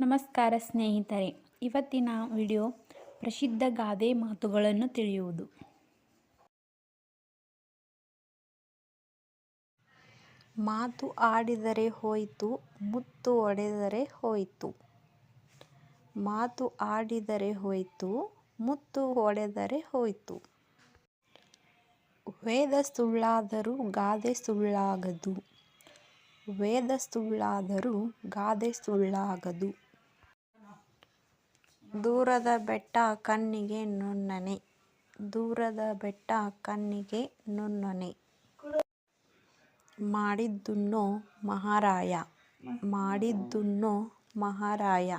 ನಮಸ್ಕಾರ ಸ್ನೇಹಿತರೆ, ಇವತ್ತಿನ ವಿಡಿಯೋ ಪ್ರಸಿದ್ಧ ಗಾದೆ ಮಾತುಗಳನ್ನು ತಿಳಿಯುವುದು. ಮಾತು ಆಡಿದರೆ ಹೋಯಿತು, ಮುತ್ತು ಒಡೆದರೆ ಹೋಯಿತು. ಮಾತು ಆಡಿದರೆ ಹೋಯಿತು, ಮುತ್ತು ಒಡೆದರೆ ಹೋಯಿತು. ವೇದ ಸುಳ್ಳಾದರೂ ಗಾದೆ ಸುಳ್ಳಾಗದು. ವೇದ ಸುಳ್ಳಾದರೂ ಗಾದೆ ಸುಳ್ಳಾಗದು ದೂರದ ಬೆಟ್ಟ ಕಣ್ಣಿಗೆ ನುಣ್ಣನೆ. ದೂರದ ಬೆಟ್ಟ ಕಣ್ಣಿಗೆ ನುಣ್ಣನೆ. ಮಾಡಿದ್ದುಣ್ಣೋ ಮಹಾರಾಯ. ಮಾಡಿದ್ದುಣ್ಣೋ ಮಹಾರಾಯ.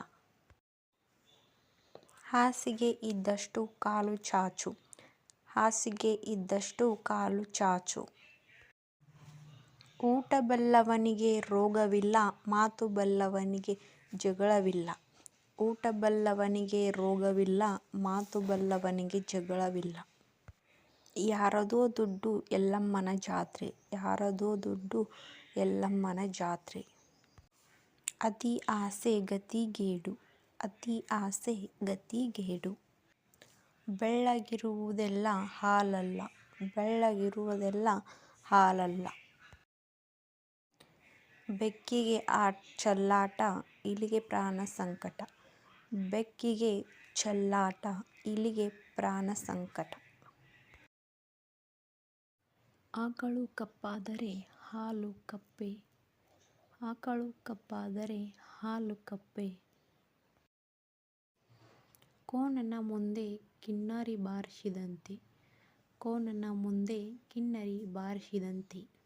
ಹಾಸಿಗೆ ಇದ್ದಷ್ಟು ಕಾಲು ಚಾಚು. ಹಾಸಿಗೆ ಇದ್ದಷ್ಟು ಕಾಲು ಚಾಚು. ಊಟ ಬಲ್ಲವನಿಗೆ ರೋಗವಿಲ್ಲ ಮಾತು ಬಲ್ಲವನಿಗೆ ಜಗಳವಿಲ್ಲ. ಊಟ ಬಲ್ಲವನಿಗೆ ರೋಗವಿಲ್ಲ ಮಾತು ಬಲ್ಲವನಿಗೆ ಜಗಳವಿಲ್ಲ. ಯಾರದೋ ದುಡ್ಡು ಎಲ್ಲಮ್ಮನ ಜಾತ್ರೆ, ಯಾರದೋ ದುಡ್ಡು ಎಲ್ಲಮ್ಮನ ಜಾತ್ರೆ. ಅತಿ ಆಸೆ ಗತಿಗೇಡು, ಅತಿ ಆಸೆ ಗತಿಗೇಡು. ಬೆಳ್ಳಗಿರುವುದೆಲ್ಲ ಹಾಲಲ್ಲ ಬೆಳ್ಳಗಿರುವುದೆಲ್ಲ ಹಾಲಲ್ಲ. ಬೆಕ್ಕಿಗೆ ಆ ಚೆಲ್ಲಾಟ, ಇಲಿಗೆ ಪ್ರಾಣ ಸಂಕಟ. ಬೆಕ್ಕಿಗೆ ಚೆಲ್ಲಾಟ, ಇಲಿಗೆ ಪ್ರಾಣ ಸಂಕಟ. ಆಕಳು ಕಪ್ಪಾದರೆ ಹಾಲು ಕಪ್ಪೆ. ಆಕಳು ಕಪ್ಪಾದರೆ ಹಾಲು ಕಪ್ಪೆ. ಕೋಣನ ಮುಂದೆ ಕಿನ್ನರಿ ಬಾರಿಸಿದಂತೆ. ಕೋಣನ ಮುಂದೆ ಕಿನ್ನರಿ ಬಾರಿಸಿದಂತೆ.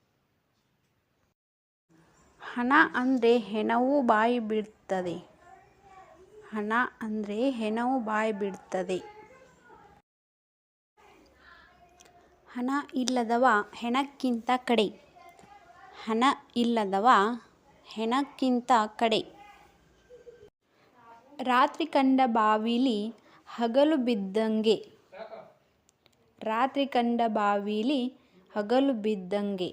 ಹಣ ಅಂದರೆ ಹೆಣವು ಬಾಯಿ ಬಿಡ್ತದೆ ಹಣ ಅಂದರೆ ಹೆಣವು ಬಾಯಿ ಬಿಡ್ತದೆ ಹಣ ಇಲ್ಲದವ ಹೆಣಕ್ಕಿಂತ ಕಡೆ. ಹಣ ಇಲ್ಲದವ ಹೆಣಕ್ಕಿಂತ ಕಡೆ. ರಾತ್ರಿ ಕಂಡ ಬಾವಿಲಿ ಹಗಲು ಬಿದ್ದಂಗೆ. ರಾತ್ರಿ ಕಂಡ ಬಾವಿಲಿ ಹಗಲು ಬಿದ್ದಂಗೆ.